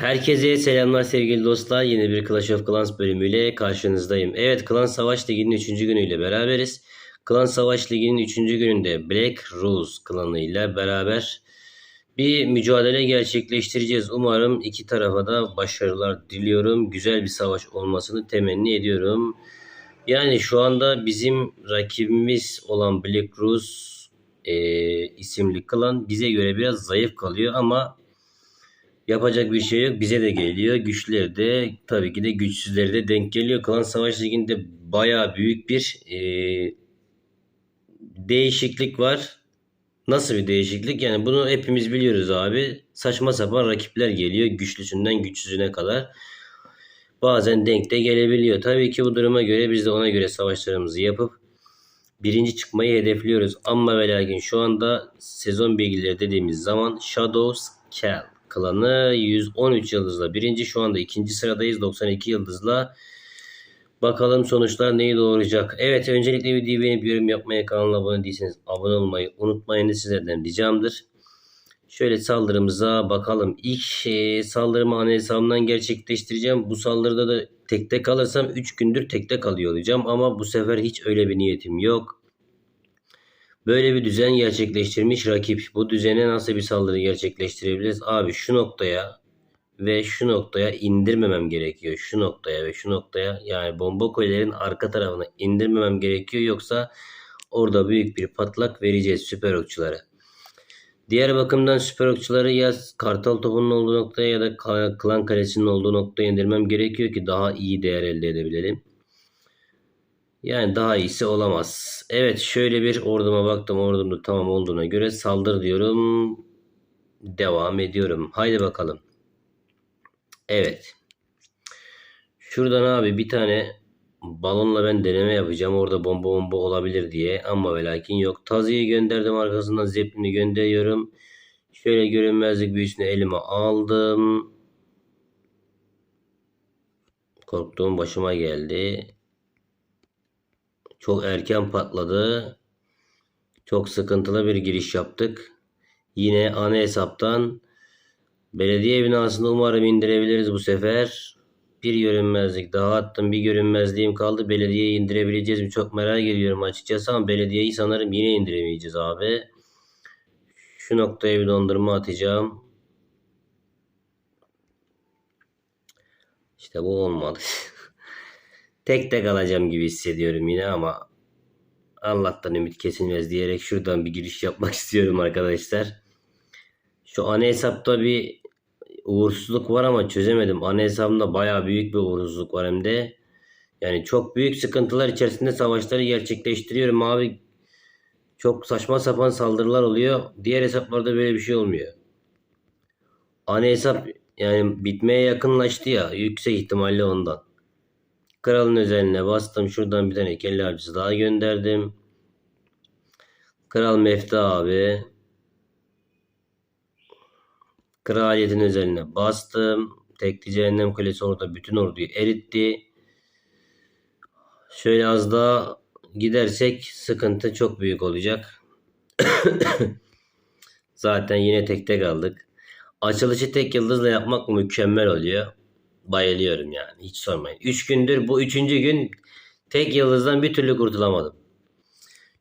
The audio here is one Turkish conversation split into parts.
Herkese selamlar sevgili dostlar. Yeni bir Clash of Clans bölümüyle karşınızdayım. Evet Klan Savaş Ligi'nin 3. günüyle beraberiz. Klan Savaş Ligi'nin 3. gününde Black Rose klanıyla beraber bir mücadele gerçekleştireceğiz. Umarım iki tarafa da başarılar diliyorum. Güzel bir savaş olmasını temenni ediyorum. Yani şu anda bizim rakibimiz olan Black Rose e, isimli klan bize göre biraz zayıf kalıyor ama Yapacak bir şey yok. Bize de geliyor. Güçleri de tabii ki de güçsüzleri de denk geliyor. Klan Savaş Ligi'nde bayağı büyük bir e, değişiklik var. Nasıl bir değişiklik? Yani bunu hepimiz biliyoruz abi. Saçma sapan rakipler geliyor. Güçlüsünden güçsüzüne kadar. Bazen denk de gelebiliyor. Tabii ki bu duruma göre biz de ona göre savaşlarımızı yapıp birinci çıkmayı hedefliyoruz. Ama ve lakin şu anda sezon bilgileri dediğimiz zaman Shadows Cal klanı 113 yıldızla birinci şu anda ikinci sıradayız. 92 yıldızla bakalım sonuçlar neyi doğuracak evet öncelikle videoyu beğenip yorum yapmaya kanala abone değilseniz abone olmayı unutmayın sizlerden ricamdır. Şöyle saldırımıza bakalım. İlk e, saldırımı ana hesabımdan gerçekleştireceğim. Bu saldırıda da tekte kalırsam 3 gündür tekte kalıyor olacağım. Ama bu sefer hiç öyle bir niyetim yok Böyle bir düzen gerçekleştirmiş rakip. Bu düzene nasıl bir saldırı gerçekleştirebiliriz? Abi şu noktaya ve şu noktaya indirmemem gerekiyor. Şu noktaya ve şu noktaya yani bomba kulelerin arka tarafına indirmemem gerekiyor. Yoksa orada büyük bir patlak vereceğiz süper okçulara. Diğer bakımdan süper okçuları ya kartal topunun olduğu noktaya ya da klan kalesinin olduğu noktaya indirmem gerekiyor ki daha iyi değer elde edebilelim. Yani daha iyisi olamaz. Evet şöyle bir orduma baktım. Ordum tamam olduğuna göre saldır diyorum. Devam ediyorum. Haydi bakalım. Evet. Şuradan abi bir tane balonla ben deneme yapacağım. Orada bomba bomba olabilir diye. Ama ve lakin yok. Tazıyı gönderdim. Arkasından zeplini gönderiyorum. Şöyle görünmezlik büyüsünü elime aldım. Korktuğum başıma geldi. Çok erken patladı. Çok sıkıntılı bir giriş yaptık. Yine ana hesaptan belediye binasını umarım indirebiliriz bu sefer. Bir görünmezlik daha attım. Bir görünmezliğim kaldı. Belediyeyi indirebileceğiz mi? Çok merak ediyorum açıkçası ama belediyeyi sanırım yine indiremeyeceğiz abi. Şu noktaya bir dondurma atacağım. İşte bu olmadı. tek tek alacağım gibi hissediyorum yine ama Allah'tan ümit kesilmez diyerek şuradan bir giriş yapmak istiyorum arkadaşlar. Şu ana hesapta bir uğursuzluk var ama çözemedim. Ana hesabımda baya büyük bir uğursuzluk var hem de. Yani çok büyük sıkıntılar içerisinde savaşları gerçekleştiriyorum abi. Çok saçma sapan saldırılar oluyor. Diğer hesaplarda böyle bir şey olmuyor. Ana hesap yani bitmeye yakınlaştı ya. Yüksek ihtimalle ondan. Kralın özeline bastım. Şuradan bir tane kelli avcısı daha gönderdim. Kral Mefta abi. Kraliyetin özeline bastım. Tekli cehennem kulesi orada bütün orduyu eritti. Şöyle az daha gidersek sıkıntı çok büyük olacak. Zaten yine tekte kaldık. Açılışı tek yıldızla yapmak mükemmel oluyor bayılıyorum yani. Hiç sormayın. 3 gündür bu 3. gün tek yıldızdan bir türlü kurtulamadım.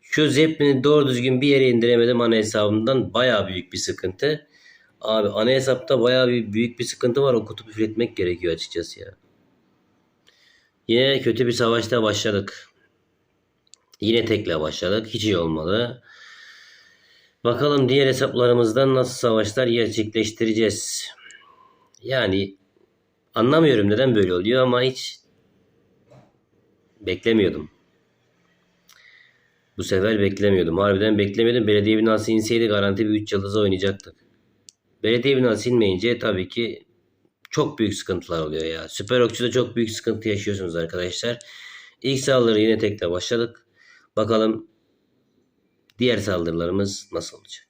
Şu Zeppelin'i doğru düzgün bir yere indiremedim ana hesabımdan. Baya büyük bir sıkıntı. Abi ana hesapta baya bir büyük bir sıkıntı var. O kutup üretmek gerekiyor açıkçası ya. Yine kötü bir savaşta başladık. Yine tekle başladık. Hiç iyi olmadı. Bakalım diğer hesaplarımızdan nasıl savaşlar gerçekleştireceğiz. Yani Anlamıyorum neden böyle oluyor ama hiç beklemiyordum. Bu sefer beklemiyordum. Harbiden beklemiyordum. Belediye binası inseydi garanti bir 3 yıldızı oynayacaktık. Belediye binası inmeyince tabii ki çok büyük sıkıntılar oluyor ya. Süper Okçu'da çok büyük sıkıntı yaşıyorsunuz arkadaşlar. İlk saldırı yine tekle başladık. Bakalım diğer saldırılarımız nasıl olacak?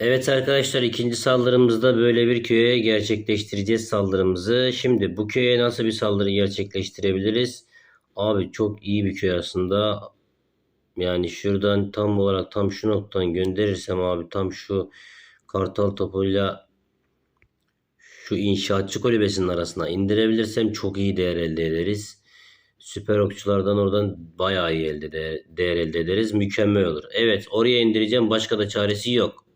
Evet arkadaşlar ikinci saldırımızda böyle bir köye gerçekleştireceğiz saldırımızı. Şimdi bu köye nasıl bir saldırı gerçekleştirebiliriz? Abi çok iyi bir köy aslında. Yani şuradan tam olarak tam şu noktadan gönderirsem abi tam şu kartal topuyla şu inşaatçı kulübesinin arasına indirebilirsem çok iyi değer elde ederiz. Süper okçulardan oradan bayağı iyi elde de, değer elde ederiz. Mükemmel olur. Evet oraya indireceğim. Başka da çaresi yok.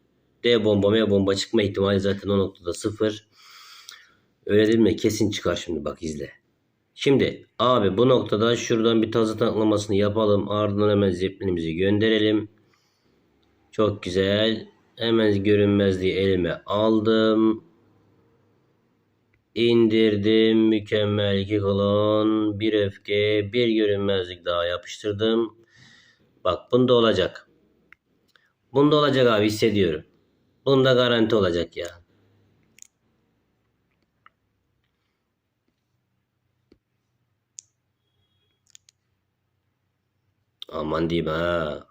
D bomba M bomba çıkma ihtimali zaten o noktada sıfır. Öyle değil mi? Kesin çıkar şimdi bak izle. Şimdi abi bu noktada şuradan bir tazı tanklamasını yapalım. Ardından hemen zeplinimizi gönderelim. Çok güzel. Hemen görünmezliği elime aldım. İndirdim. Mükemmel iki kolon. Bir öfke. Bir görünmezlik daha yapıştırdım. Bak bunda olacak. Bunda olacak abi hissediyorum. Bunda garanti olacak ya. Aman diyeyim ha.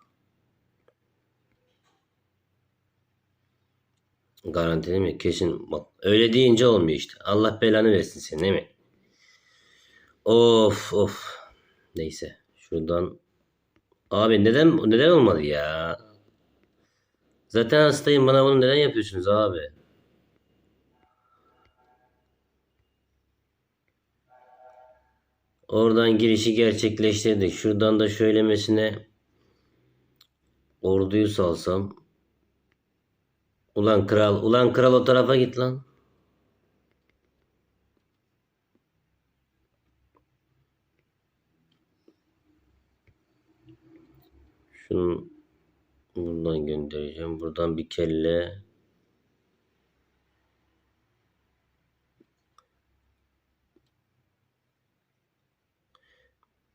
Garanti değil mi? Kesin. Bak öyle deyince olmuyor işte. Allah belanı versin seni değil mi? Of of. Neyse. Şuradan. Abi neden neden olmadı ya? Zaten hastayım. Bana bunu neden yapıyorsunuz abi? Oradan girişi gerçekleştirdik. Şuradan da şöylemesine orduyu salsam. Ulan kral, ulan kral o tarafa git lan. Şunu buradan göndereceğim. Buradan bir kelle.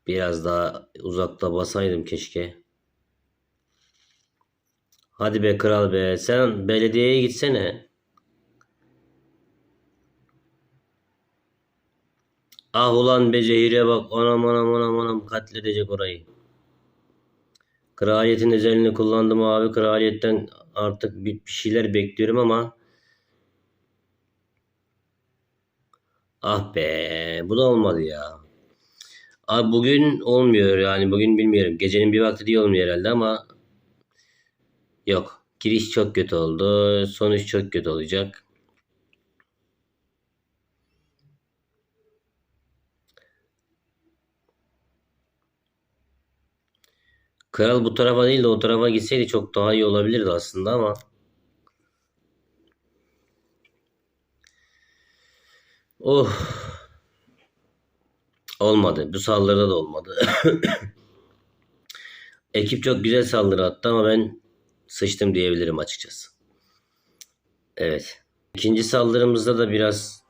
Biraz daha uzakta basaydım keşke. Hadi be kral be. Sen belediyeye gitsene. Ah ulan be Zehir'e bak. Anam anam anam anam katledecek orayı. Kraliyetin özelliğini kullandım abi. Kraliyetten artık bir şeyler bekliyorum ama Ah be. Bu da olmadı ya. Abi bugün olmuyor yani. Bugün bilmiyorum. Gecenin bir vakti değil olmuyor herhalde ama Yok. Giriş çok kötü oldu. Sonuç çok kötü olacak. Kral bu tarafa değil de o tarafa gitseydi çok daha iyi olabilirdi aslında ama Oh. Olmadı. Bu saldırıda da olmadı. Ekip çok güzel saldırı attı ama ben sıçtım diyebilirim açıkçası. Evet. İkinci saldırımızda da biraz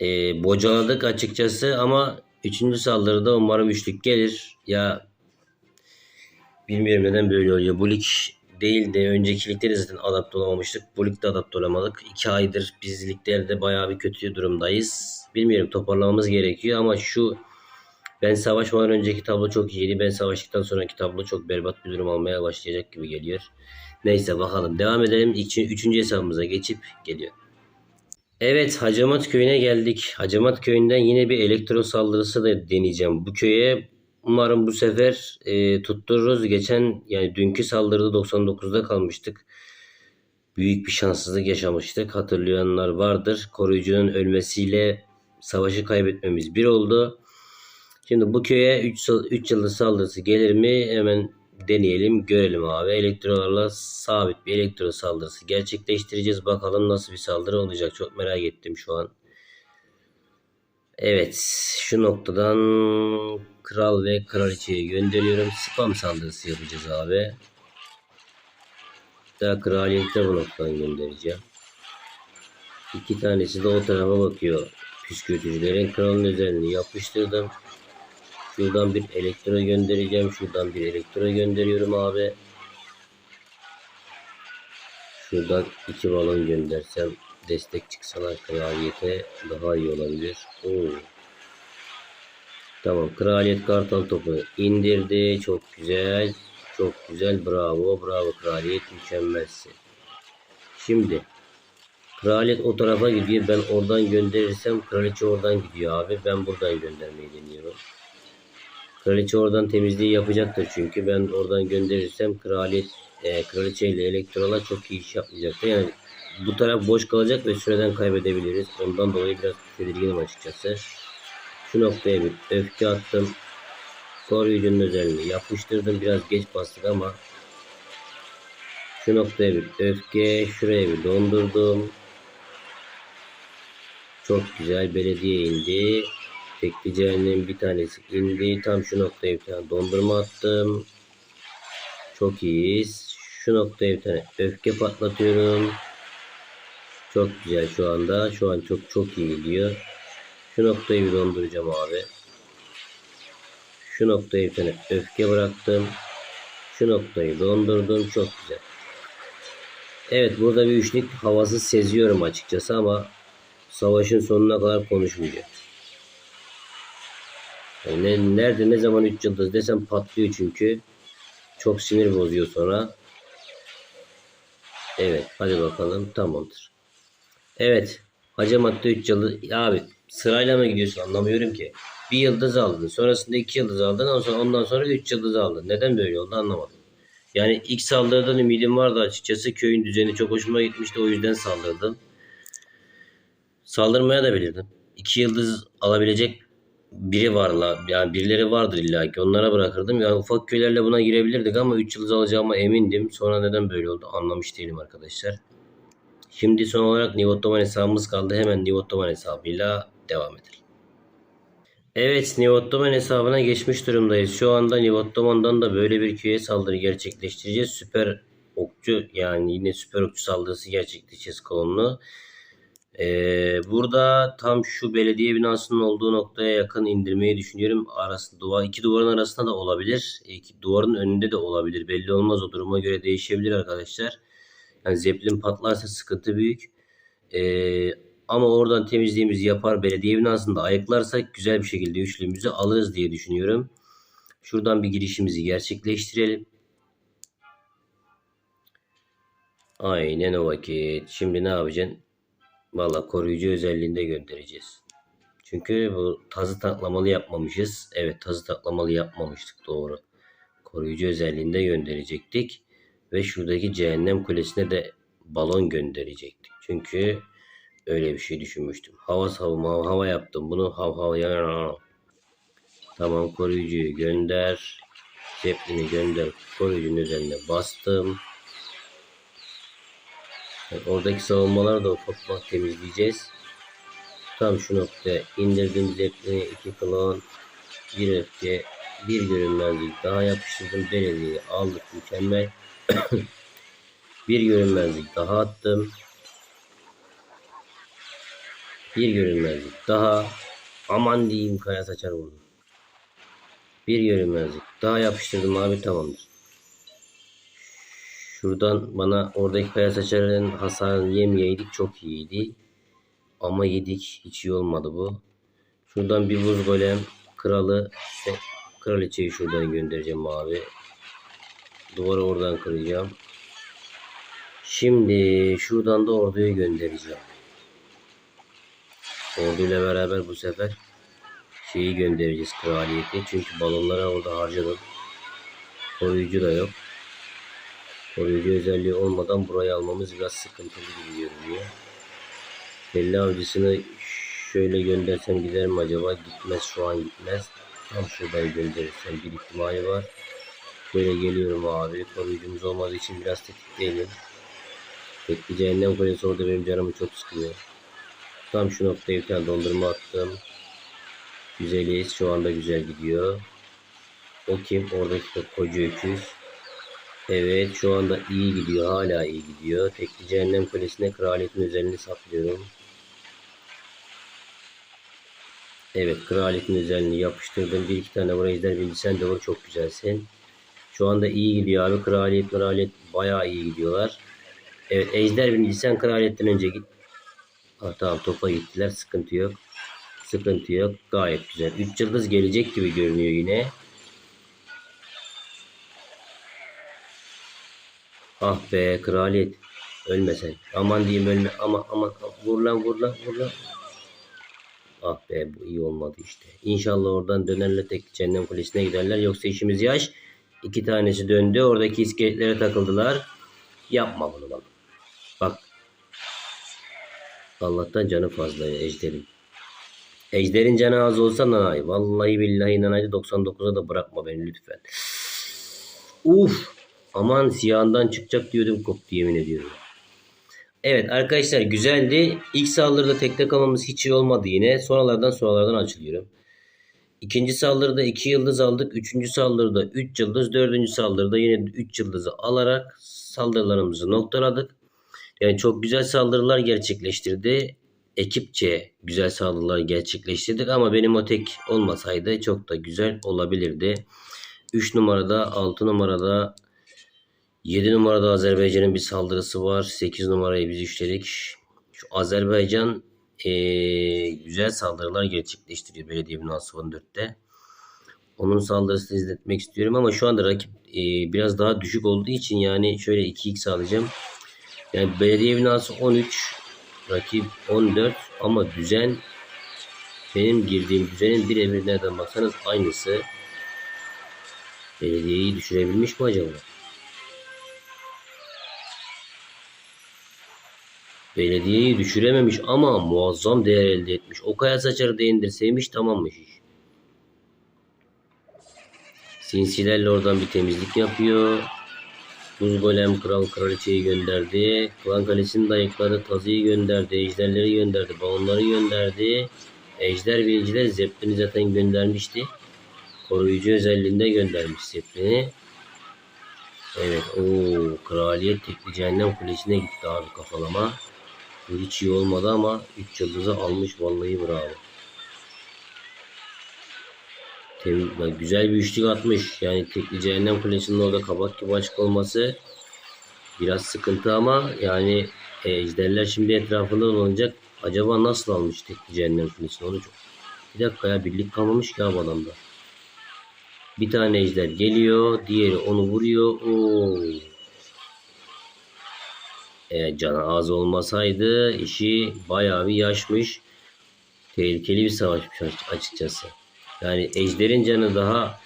e, bocaladık açıkçası ama üçüncü saldırıda umarım üçlük gelir. Ya bilmiyorum neden böyle oluyor. Bu lig değil de önceki ligde de zaten adapte olamamıştık. Bu ligde adapte olamadık. İki aydır biz liglerde bayağı bir kötü durumdayız. Bilmiyorum toparlamamız gerekiyor ama şu ben savaşmadan önceki tablo çok iyiydi. Ben savaştıktan sonraki tablo çok berbat bir durum almaya başlayacak gibi geliyor. Neyse bakalım. Devam edelim. İlk, üçüncü hesabımıza geçip geliyor. Evet Hacamat köyüne geldik. Hacamat köyünden yine bir elektro saldırısı da deneyeceğim. Bu köye umarım bu sefer e, tuttururuz. Geçen yani dünkü saldırıda 99'da kalmıştık. Büyük bir şanssızlık yaşamıştık. Hatırlayanlar vardır. Koruyucunun ölmesiyle savaşı kaybetmemiz bir oldu. Şimdi bu köye 3, 3 yıldız saldırısı gelir mi? Hemen deneyelim görelim abi. Elektrolarla sabit bir elektro saldırısı gerçekleştireceğiz. Bakalım nasıl bir saldırı olacak. Çok merak ettim şu an. Evet şu noktadan kral ve kraliçeyi gönderiyorum. Spam saldırısı yapacağız abi. Daha kraliyette bu noktadan göndereceğim. İki tanesi de o tarafa bakıyor. Püskürtücülerin kralın özelliğini yapıştırdım. Şuradan bir elektro göndereceğim. Şuradan bir elektro gönderiyorum abi. Şuradan iki balon göndersem destek çıksalar kraliyete daha iyi olabilir. Oo. Tamam kraliyet kartal topu indirdi. Çok güzel. Çok güzel. Bravo. Bravo kraliyet. Mükemmelsin. Şimdi kraliyet o tarafa gidiyor. Ben oradan gönderirsem kraliçe oradan gidiyor abi. Ben buradan göndermeyi deniyorum. Kraliçe oradan temizliği yapacaktır çünkü ben oradan gönderirsem kraliyet e, kraliçe ile elektrolar çok iyi iş yapmayacaktır. Yani bu taraf boş kalacak ve süreden kaybedebiliriz. Ondan dolayı biraz tedirginim açıkçası. Şu noktaya bir öfke attım. Koruyucunun özelliğini yapıştırdım. Biraz geç bastık ama şu noktaya bir öfke, şuraya bir dondurdum. Çok güzel belediye indi. Tekli bir tanesi indi. Tam şu noktaya bir tane dondurma attım. Çok iyiyiz. Şu noktaya bir tane öfke patlatıyorum. Çok güzel şu anda. Şu an çok çok iyi gidiyor. Şu noktayı bir donduracağım abi. Şu noktaya bir öfke bıraktım. Şu noktayı dondurdum. Çok güzel. Evet burada bir üçlük havası seziyorum açıkçası ama savaşın sonuna kadar konuşmayacağım. Yani ne, nerede ne zaman 3 yıldız desem patlıyor çünkü. Çok sinir bozuyor sonra. Evet hadi bakalım tamamdır. Evet Hacamat'ta 3 yıldız. Abi sırayla mı gidiyorsun anlamıyorum ki. Bir yıldız aldın sonrasında 2 yıldız aldın ondan sonra, ondan sonra 3 yıldız aldın. Neden böyle oldu anlamadım. Yani ilk saldırıdan ümidim vardı açıkçası. Köyün düzeni çok hoşuma gitmişti. O yüzden saldırdım. Saldırmaya da bilirdim. İki yıldız alabilecek biri varla yani birileri vardır illa ki onlara bırakırdım. Yani ufak köylerle buna girebilirdik ama 3 yıldız alacağıma emindim. Sonra neden böyle oldu anlamış değilim arkadaşlar. Şimdi son olarak New Ottoman hesabımız kaldı. Hemen New Ottoman hesabıyla devam edelim. Evet New Ottoman hesabına geçmiş durumdayız. Şu anda New Ottoman'dan da böyle bir köye saldırı gerçekleştireceğiz. Süper okçu yani yine süper okçu saldırısı gerçekleştireceğiz kolonlu. Ee, burada tam şu belediye binasının olduğu noktaya yakın indirmeyi düşünüyorum. Arası duvar iki duvarın arasında da olabilir. İki duvarın önünde de olabilir. Belli olmaz o duruma göre değişebilir arkadaşlar. Yani zeplin patlarsa sıkıntı büyük. Ee, ama oradan temizliğimizi yapar belediye binasında ayıklarsak güzel bir şekilde üçlüğümüzü alırız diye düşünüyorum. Şuradan bir girişimizi gerçekleştirelim. Aynen o vakit. Şimdi ne yapacaksın? Valla koruyucu özelliğinde göndereceğiz. Çünkü bu tazı taklamalı yapmamışız. Evet tazı taklamalı yapmamıştık doğru. Koruyucu özelliğinde gönderecektik. Ve şuradaki cehennem kulesine de balon gönderecektik. Çünkü öyle bir şey düşünmüştüm. Hava savunma hava yaptım. Bunu hav hav ya. Tamam koruyucuyu gönder. Zeplini gönder. Koruyucunun üzerine bastım. Yani oradaki savunmaları da ufak ufak temizleyeceğiz. Tam şu noktaya indirdim zeplini iki klon bir öfke bir görünmezlik daha yapıştırdım belediyeyi aldık mükemmel bir görünmezlik daha attım bir görünmezlik daha aman diyeyim kaya saçar vurdum bir görünmezlik daha yapıştırdım abi tamamdır Şuradan bana oradaki kaya saçarın hasarını yemeyeydik çok iyiydi. Ama yedik. Hiç iyi olmadı bu. Şuradan bir buz golem kralı ve kraliçeyi şuradan göndereceğim abi. Duvarı oradan kıracağım. Şimdi şuradan da orduyu göndereceğim. Orduyla beraber bu sefer şeyi göndereceğiz kraliyeti. Çünkü balonlara orada harcadım. Koruyucu da yok. Koruyucu özelliği olmadan burayı almamız biraz sıkıntılı gibi görünüyor. Belli avcısını şöyle göndersem gider mi acaba? Gitmez şu an gitmez. Tam şuradan gönderirsem bir ihtimali var. Şöyle geliyorum abi. Koruyucumuz olmadığı için biraz tetikleyelim. Tekli cehennem kulesi orada benim canımı çok sıkıyor. Tam şu noktaya bir dondurma attım. Güzeliyiz. Şu anda güzel gidiyor. O kim? Oradaki koca öküz. Evet şu anda iyi gidiyor. Hala iyi gidiyor. Tekli cehennem kulesine kraliyetin özelliğini saklıyorum. Evet kraliyetin özelliğini yapıştırdım. Bir iki tane buraya ejder bilsen de vur. Çok güzelsin. Şu anda iyi gidiyor abi. Kraliyet kraliyet bayağı iyi gidiyorlar. Evet ejder bilsen kraliyetten önce git. Ha, tamam topa gittiler. Sıkıntı yok. Sıkıntı yok. Gayet güzel. 3 yıldız gelecek gibi görünüyor yine. Ah be kraliyet. Ölme sen. Aman diyeyim ölme. Ama aman vur lan vur lan vur lan. Ah be bu iyi olmadı işte. İnşallah oradan dönerler tek cehennem kulesine giderler. Yoksa işimiz yaş. İki tanesi döndü. Oradaki iskeletlere takıldılar. Yapma bunu bak. Bak. Allah'tan canı fazla ya ejderin. Ejderin canı az olsa nanay. Vallahi billahi nanaydı 99'a da bırakma beni lütfen. Uf. Aman siyahından çıkacak diyordum koptu yemin ediyorum. Evet arkadaşlar güzeldi. İlk saldırıda tekte kalmamız hiç iyi olmadı yine. Sonralardan sonralardan açılıyorum. İkinci saldırıda 2 yıldız aldık. Üçüncü saldırıda 3 yıldız. Dördüncü saldırıda yine 3 yıldızı alarak saldırılarımızı noktaladık. Yani çok güzel saldırılar gerçekleştirdi. Ekipçe güzel saldırılar gerçekleştirdik ama benim o tek olmasaydı çok da güzel olabilirdi. 3 numarada, 6 numarada, 7 numarada Azerbaycan'ın bir saldırısı var. 8 numarayı biz işledik. Şu Azerbaycan eee, güzel saldırılar gerçekleştiriyor belediye binası 14'te. Onun saldırısını izletmek istiyorum ama şu anda rakip eee, biraz daha düşük olduğu için yani şöyle 2x alacağım. Yani belediye binası 13, rakip 14 ama düzen benim girdiğim düzenin birebir nereden baksanız aynısı. Belediyeyi düşürebilmiş mi acaba? Belediyeyi düşürememiş ama muazzam değer elde etmiş. O kaya saçarı da tamammış iş. Sinsilerle oradan bir temizlik yapıyor. Buz golem kral kraliçeyi gönderdi. Klan kalesini dayıkladı. Tazıyı gönderdi. Ejderleri gönderdi. Balonları gönderdi. Ejder biniciler Zeppelin'i zaten göndermişti. Koruyucu özelliğinde göndermiş Zeppelin'i. Evet o kraliyet tekli cehennem kulesine gitti abi kafalama. Hiç iyi olmadı ama 3 yıldızı almış vallahi bravo. Bak güzel bir üçlük atmış. Yani tekli cehennem kulesinin orada kabak gibi açık olması biraz sıkıntı ama yani e, ejderler şimdi etrafında dolanacak. Acaba nasıl almış tekli cehennem kulesini onu çok. Bir dakika ya birlik kalmamış ki abi adamda. Bir tane ejder geliyor. Diğeri onu vuruyor. Oo. Eğer canı az olmasaydı işi bayağı bir yaşmış. Tehlikeli bir savaşmış aç- açıkçası. Yani Ejder'in canı daha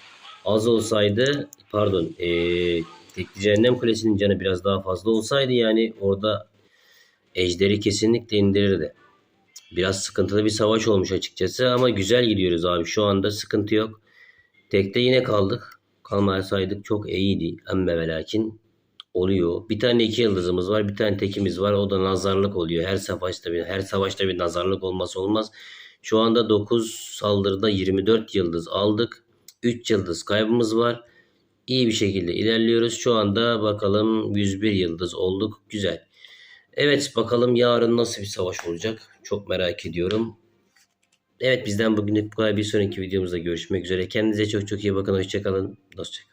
az olsaydı pardon eee Tekli Cehennem Kulesi'nin canı biraz daha fazla olsaydı yani orada Ejder'i kesinlikle indirirdi. Biraz sıkıntılı bir savaş olmuş açıkçası ama güzel gidiyoruz abi. Şu anda sıkıntı yok. Tekte yine kaldık. Kalmasaydık çok iyiydi. Emme ve lakin oluyor. Bir tane iki yıldızımız var. Bir tane tekimiz var. O da nazarlık oluyor. Her savaşta bir her savaşta bir nazarlık olması olmaz. Şu anda 9 saldırıda 24 yıldız aldık. 3 yıldız kaybımız var. İyi bir şekilde ilerliyoruz. Şu anda bakalım 101 yıldız olduk. Güzel. Evet bakalım yarın nasıl bir savaş olacak. Çok merak ediyorum. Evet bizden bugünlük bu kadar. Bir sonraki videomuzda görüşmek üzere. Kendinize çok çok iyi bakın. Hoşçakalın. Hoşçakalın.